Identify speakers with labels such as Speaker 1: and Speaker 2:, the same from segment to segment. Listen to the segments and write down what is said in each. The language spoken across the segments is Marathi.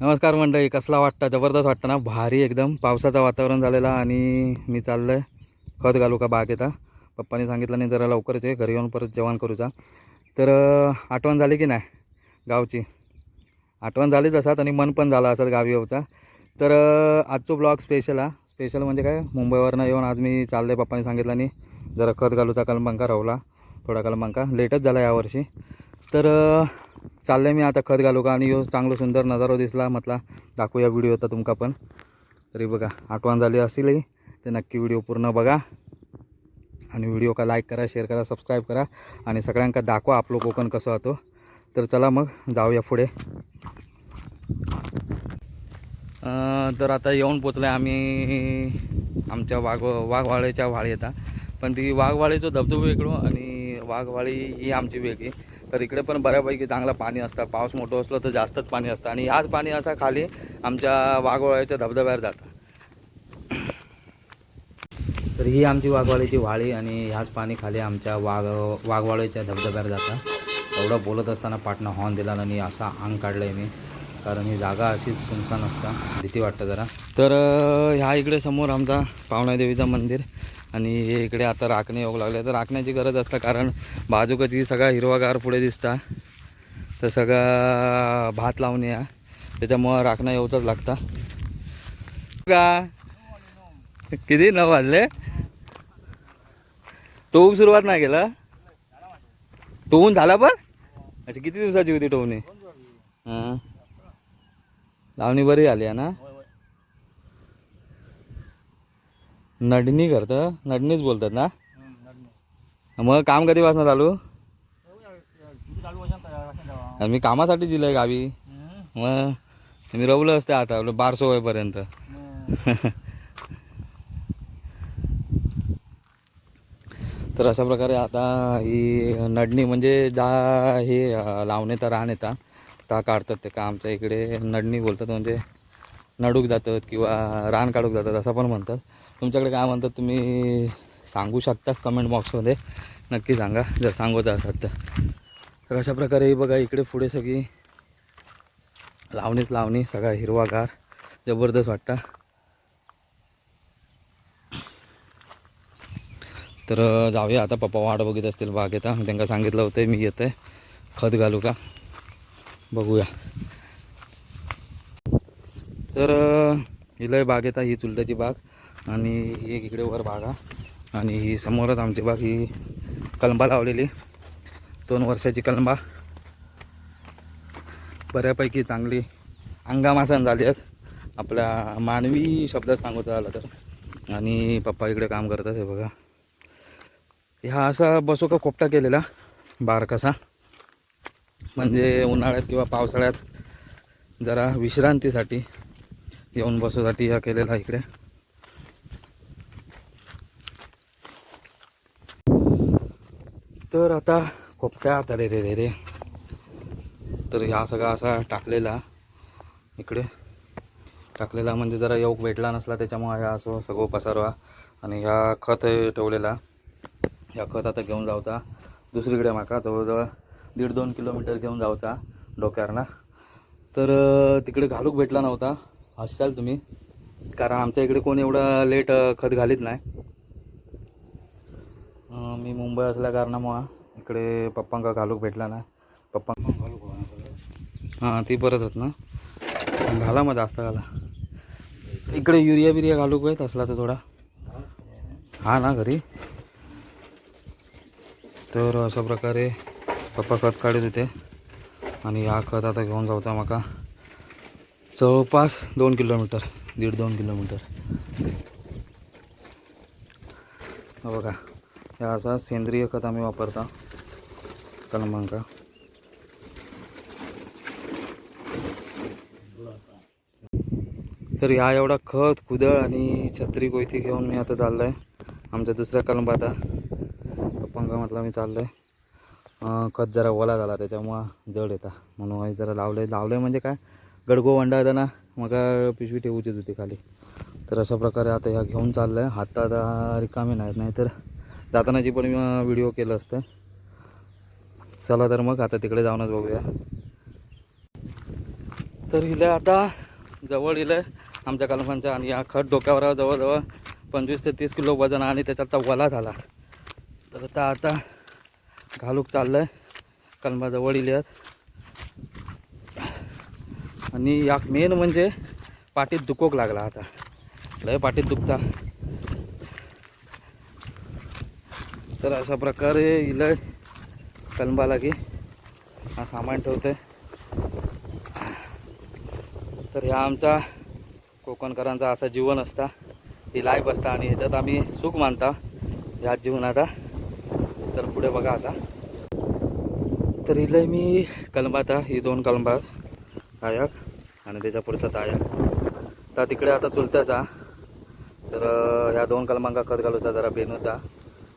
Speaker 1: नमस्कार मंडळी कसला वाटतं? जबरदस्त वाटतं ना? भारी एकदम. पावसाचं वातावरण झालेलं आणि मी चाललं आहे खत घालू का बाग येता? पप्पानी सांगितलं नाही जरा लवकरच आहे घरी येऊन परत जेवण करूचा तर आठवण झाली की नाही? गावची. आठवण झालीच असतात आणि मन पण झालं असतात गावी येऊचा. तर आजचं आजचो ब्लॉग स्पेशल हा. स्पेशल म्हणजे काय? मुंबईवरनं येऊन आज मी चालले पप्पानी सांगितलं आणि जरा खत घालूचा कलमंका राहला थोडा कलमंका लेटच झाला यावर्षी. तर चाललं मी आता खत घालू का? आणि ह्यो चांगलं सुंदर नजारो दिसला म्हटला दाखवूया व्हिडिओ होता तुमका पण. तरी बघा आठवण झाली असेलही ते नक्की व्हिडिओ पूर्ण बघा. आणि व्हिडिओ का लाईक करा शेअर करा सबस्क्राईब करा. आणि सगळ्यांका दाखवा आपलं कोकण कसं होतो तर चला मग जाऊया पुढे. तर आता येऊन पोचलो आहे आम्ही आमच्या वाघ वाघवाळीच्या वाळी येता पण ती वाघवाळीचं धबधबा वेगळं आणि वाघवाळी ही आमची वेगळी. तर इकडे पण बऱ्यापैकी चांगला पाणी असतं. पाऊस मोठं असलं तर जास्तच पाणी असतं. आणि ह्याच पाणी असा खाली आमच्या वाघवाळ्याच्या धबधब्यावर जातं. तर ही आमची वाघवाळीची वाळी आणि ह्याच पाणी खाली आमच्या वाघ वाघवाळीच्या धबधब्यावर जातं. एवढं बोलत असताना पाटणं हॉर्न दिला आणि असा अंग काढलं आहे मी. कारण ही जागा अशीच सुनसान असता. भीती वाटतं जरा. तर ह्या इकडे समोर आमचा पावणादेवीचं मंदिर. आणि हे इकडे आता राखणे येऊ लागले. तर राखण्याची गरज असतं कारण बाजूकची सगळा हिरवागार पुढे दिसता. तर सगळा भात लावणे या. त्याच्यामुळं राखणं येऊचाच लागता. का? किती? नऊ वाजले? टोऊक सुरुवात नाही केलं? टोवून झाला पण? अच्छा किती दिवसाची होती टोवणी हां? लावणी बरी आली आहे ना? नडणी करतं? नडणीच बोलतात ना? मग काम कधीपासून चालू? आणि मी कामासाठी दिलंय गावी. मग मी रवलं असते आता आपलं बारसो होईपर्यंत. तर अशा प्रकारे आता ही नडणी म्हणजे जा हे लावणे तर येतात ता. काढतात ते का आमच्या इकडे नडणी बोलतात म्हणजे नडूक जातात किंवा रान काढूक जातात असं पण म्हणतात. तुमच्याकडे काय म्हणतात तुम्ही सांगू शकता कमेंट बॉक्समध्ये नक्की सांगा. जर सांगत असतात तर. तर अशा प्रकारे बघा इकडे पुढे सगळी लावणीच लावणी सगळा हिरवागार जबरदस्त वाटतं. तर जाऊया आता. पप्पा वाट बघित असतील बाग येता मी त्यांना सांगितलं होतं मी येतं खत घालू का? बघूया. तर ही लय बाग येता ही चुलत्याची बाग. आणि एक इकडे वर बागा आणि ही समोरच आमची बाग ही कलंबा लावलेली. दोन वर्षाची कलंबा. बऱ्यापैकी चांगली अंगामासन झाली आहेत. आपल्या मानवी शब्द सांगतो आला तर. आणि पप्पा इकडे काम करतात हे बघा. ह्या असा बसो का कोपटा केलेला बारकासा. म्हणजे उन्हाळ्यात किंवा पावसाळ्यात जरा विश्रांतीसाठी येऊन बसूसाठी हा केलेला इकडे. तर आता कोपट्यात आता रे रे रे रे. तर ह्या सगळा असा टाकलेला इकडे. टाकलेला म्हणजे जरा योग भेटला नसला त्याच्यामुळे ह्या असो सगळं पसारवा. आणि ह्या खत ठेवलेला. ह्या खत आता घेऊन जाऊचा. दुसरीकडे माका जवळजवळ दीड दोन किलोमीटर घेऊन जाऊचा डोक्यारना तर तिकडे घालूक भेटला नव्हता. हसाल तुम्ही. कारण आमच्या इकडे कोण एवढं लेट खत घालीत नाही. मी मुंबई असल्या कारणामुळं इकडे पप्पांका घालूक भेटला नाही. पप्पा हां ती परत होत ना. घाला मग जास्त घाला. इकडे युरिया बिरिया घालूक येत असला तर थोडा. हा ना घरी. तर अशा प्रकारे पप्पा खत काढत होते. आणि हा खत आता घेऊन जाऊचा माका. जवळपास दोन किलोमीटर दीड दोन किलोमीटर. बघा ह्या असा सेंद्रिय खत आम्ही वापरता कलमांका. तर ह्या एवढा खत कुदळ आणि छत्री कोयती घेऊन मी आता चाललो आहे आमच्या दुसऱ्या कलमात पप्पांका मी चाललो आहे खत जरा ओला झाला त्याच्यामुळं जड येता. म्हणून जरा लावलं लावलं आहे म्हणजे काय? गडगो वंडा ना मग पिशवी ठेवूचीच होती खाली. तर अशा प्रकारे आता ह्या घेऊन चाललं आहे हात आता रिकामे नाहीत नाही तर जातानाची पण मी व्हिडिओ केलं असतं. चला तर मग आता तिकडे जाऊनच बघूया. तर हिला आता जवळ इलं आमच्या कलमांच्या आणि या खट डोक्यावर जवळजवळ पंचवीस ते तीस किलो वजन आणि त्याच्यात आता वला झाला. तर आता आता घालूक चाललं आहे कलमाजवळ इल्यात आणि या मेन म्हणजे पाठीत दुखोक लागला आता. लय पाठीत दुखता. तर अशा प्रकारे इलय कलंबाला की हा सामान ठेवते तर ह्या आमचा कोकणकरांचा असा जीवन असता. ही लाईफ असता आणि ह्याच्यात आम्ही सुख मानता. ह्याच जीवनाचा. तर पुढे बघा आता. तर इलय मी कलंबाता ही दोन कलंबा आयक आणि त्याच्या पुढचा तायक तर तिकडे आता चुलत्याचा तर ह्या दोन कलमांका खत घालूचा जरा बेनूचा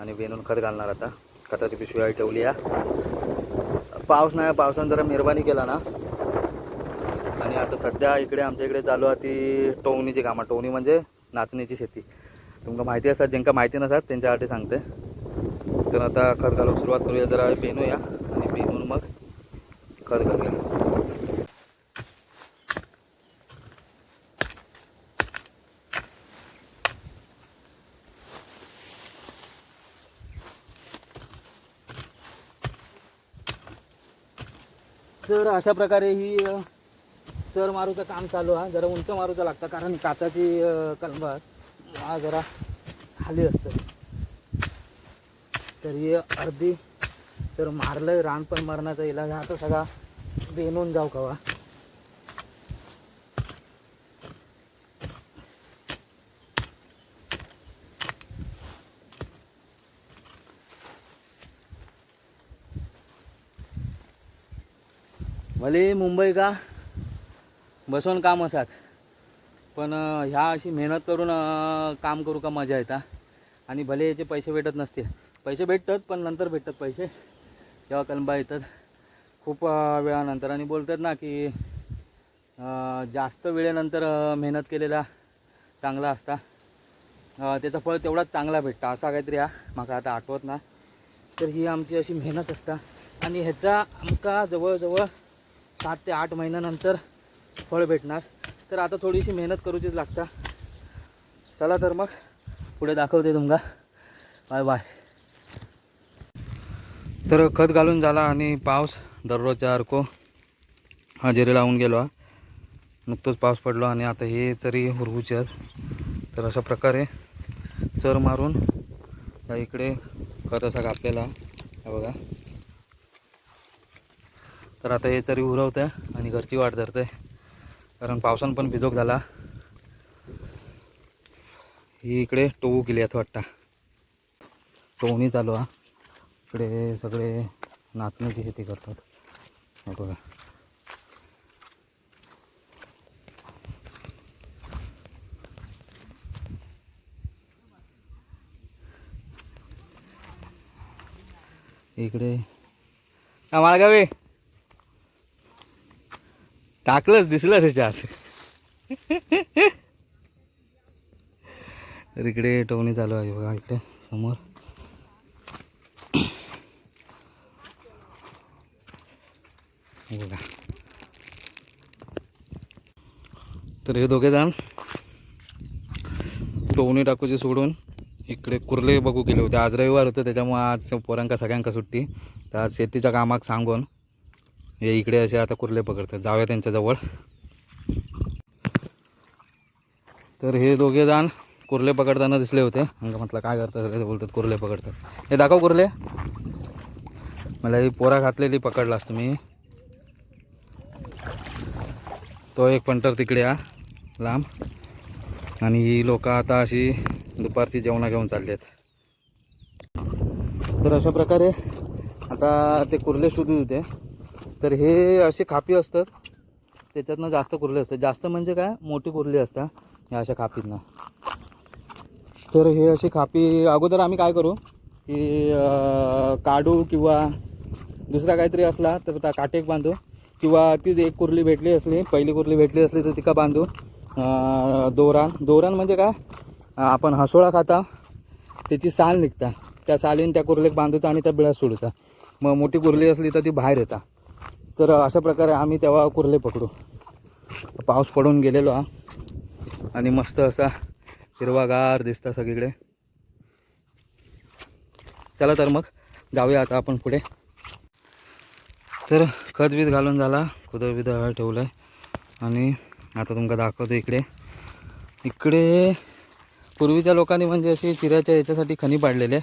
Speaker 1: आणि बेनून खत घालणार आता. खताची पिशवी आई ठेवली या. पाऊस नाही पावसानं जरा मेहरबानी केला ना. आणि आता सध्या इकडे आमच्या इकडे चालू आहे ती टोवणीची कामं. टोवणी म्हणजे नाचणीची शेती. तुमका माहिती असतात ज्यांका माहिती नसतात त्यांच्यासाठी सांगते. तर आता खत घालून सुरुवात करूया जरा बेनूया आणि बेनून मग खत घालूया. तर अशा प्रकारे ही सर मारूचं काम चालू आहे. जरा उंच मारूचं लागतं कारण काचाची कलमात हा जरा खाली असतं. तर हे अर्धी तर मारलं रान पण मरण्याचा इलाज हा तर सगळा बेनून जाऊ कवा भले मुंबई का? बसून काम असतात. पण ह्या अशी मेहनत करून काम करू का मजा येता? आणि भले याचे पैसे भेटत नसतील. पैसे भेटतात पण नंतर भेटतात पैसे. तेव्हा कलंबा येतात खूप वेळानंतर. आणि बोलतात ना की जास्त वेळेनंतर मेहनत केलेला चांगला असता. त्याचं फळ तेवढाच चांगला भेटता. असा काहीतरी हा माका आता आठवत ना तर ही आमची अशी मेहनत असता. आणि ह्याचा आमका जवळजवळ सात ते आठ महिन्यानंतर फळ भेटणार. तर आता थोडीशी मेहनत करूचीच लागता. चला तर मग पुढे दाखवते तुमका. Bye bye. तर खत घालून झाला आणि पाऊस दररोजच्या अर्को हजेरी लावून गेलो हा. नुकतोच पाऊस पडलो आणि आता हे चरी हुरवूचे चर. तर अशा प्रकारे चर मारून इकडे खत असा घातलेला बघा. तर आता हे चरी उरवत आहे आणि घरची वाट धरते कारण पावसानं पण भिजोक झाला. ही इकडे टोवू केली आहेत वाटता. टोवणी चालू हा. इकडे सगळे नाचण्याची शेती करतात. बघा. इकडे. हा माळगावे. टाकलंच दिसलं त्याच्यात. तर इकडे टोवणी चालू आहे बघा इकडे समोर. बघा. तर हे दोघे जण टोवणी टाकूची सोडून इकडे कुर्ले बघू गेले होते. आज रविवार होतं त्याच्यामुळे आज पोरांका सगळ्यांका सुट्टी. तर आज शेतीच्या कामाक सांगून हे इकडे असे आता कुर्ले पकडतात. जाऊया त्यांच्याजवळ तर हे दोघे जण कुर्ले पकडताना दिसले होते. मग म्हटलं काय करतात सगळे बोलतात कुर्ले पकडतात. हे दाखव कुर्ले. मला ही पोरा घातलेली पकडलास तुम्ही. तो एक पंटर तिकडे हा लांब. आणि ही लोक आता अशी दुपारची जेवणा घेऊन चालली आहेत तर अशा प्रकारे आता ते कुर्ले शोधत होते तर हे असे खापी असतात. त्याच्यातनं जास्त कुरले असतात. जास्त म्हणजे काय? मोठी कुर्ली असतात ह्या अशा खापीतनं तर हे अशी खापी अगोदर आम्ही काय करू की काढू किंवा दुसरा काहीतरी असला तर त्या काटेक बांधू किंवा तीच एक कुर्ली भेटली असली पहिली कुर्ली भेटली असली तर तिका बांधू. दोरान. दोरान म्हणजे काय? आपण हसोळा खाता त्याची साल निघता. त्या सालीन त्या कुरलेक बांधूचा आणि त्या बिळात सोडूचा. मग मोठी कुर्ली असली तर ती बाहेर येता. तर अशा प्रकारे आम्ही तेव्हा कुर्ले पकडू. पाऊस पडून गेलेलो हा. आणि मस्त असा हिरवागार दिसता सगळीकडे. चला तर मग जाऊया आता आपण पुढे. तर खतबीत घालून झाला कुदळ बिद ठेवलं आहे आणि आता तुमका दाखवतो इकडे. इकडे पूर्वीच्या लोकांनी म्हणजे अशी चिऱ्याच्या याच्यासाठी खणी पाडलेले.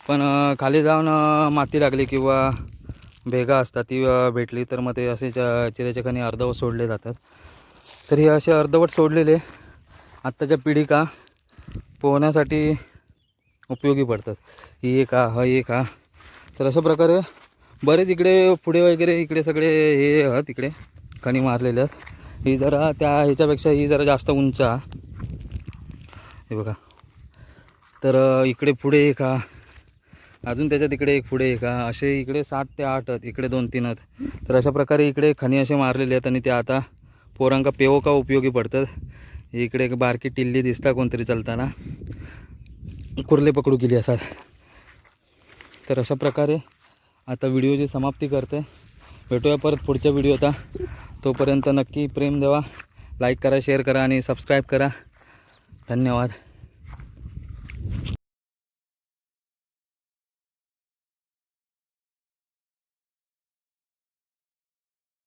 Speaker 1: पण खाली जाऊन माती लागली किंवा भेगा असतात ती भेटली तर मग ते असे च- चिऱ्याच्या अर्धवट सोडले जातात. तर हे असे अर्धवट सोडलेले आत्ताच्या पिढीका पोहण्यासाठी उपयोगी पडतात. ही एक हा ह एक हा. तर अशा प्रकारे बरेच इकडे पुढे वगैरे इकडे सगळे हे आहेत इकडे खणी मारलेले आहेत. ही जरा त्या ह्याच्यापेक्षा ही जरा जास्त उंच हे. बघा. तर इकडे पुढे एक हा. अजून त्याच्यात इकडे एक पुढे एक असे इकडे सात ते आठ आहेत इकडे दोन तीन आहेत. तर अशा प्रकारे इकडे खणी असे मारलेले आहेत आणि ते आता पोरांका पेवो का उपयोगी पडतात. इकडे एक बारकी टिल्ली दिसता कोणतरी चालताना. कुर्ले पकडू गेली असतात तर अशा प्रकारे आता व्हिडिओची समाप्ती करते. भेटूया परत पुढच्या व्हिडिओ आता तोपर्यंत नक्की प्रेम देवा. लाईक करा शेअर करा आणि सबस्क्राईब करा. धन्यवाद.